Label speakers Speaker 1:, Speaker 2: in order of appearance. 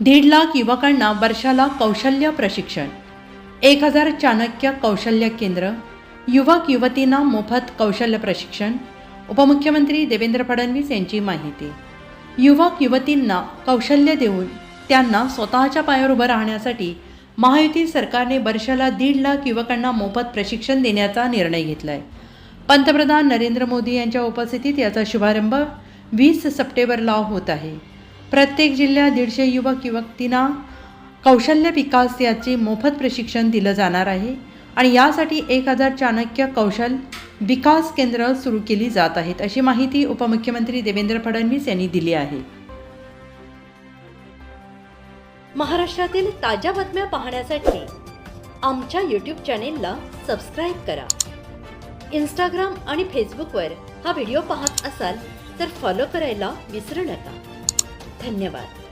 Speaker 1: दीड लाख युवकांना वर्षाला कौशल्य प्रशिक्षण. एक हजार चाणक्य कौशल्य केंद्र. युवक युवतींना मोफत कौशल्य प्रशिक्षण. उपमुख्यमंत्री देवेंद्र फडणवीस यांची माहिती. युवक युवतींना कौशल्य देऊन त्यांना स्वतःच्या पायावर उभं राहण्यासाठी महायुती सरकारने वर्षाला दीड लाख युवकांना मोफत प्रशिक्षण देण्याचा निर्णय घेतला आहे पंतप्रधान नरेंद्र मोदी यांच्या उपस्थितीत याचा शुभारंभ वीस सप्टेंबरला होत आहे. प्रत्येक जिल्ह्यात दीडशे युवक युवतींना कौशल्य विकास याचे मोफत प्रशिक्षण दिलं जाणार आहे आणि यासाठी एक हजार चाणक्य कौशल विकास केंद्र सुरू केली जात आहेत. अशी माहिती उपमुख्यमंत्री देवेंद्र फडणवीस यांनी दिली आहे. महाराष्ट्रातील ताज्या बातम्या पाहण्यासाठी आमच्या यूट्यूब चॅनेलला सबस्क्राईब करा. इंस्टाग्राम आणि फेसबुकवर हा व्हिडिओ पाहत असाल तर फॉलो करायला विसरू नका. धन्यवाद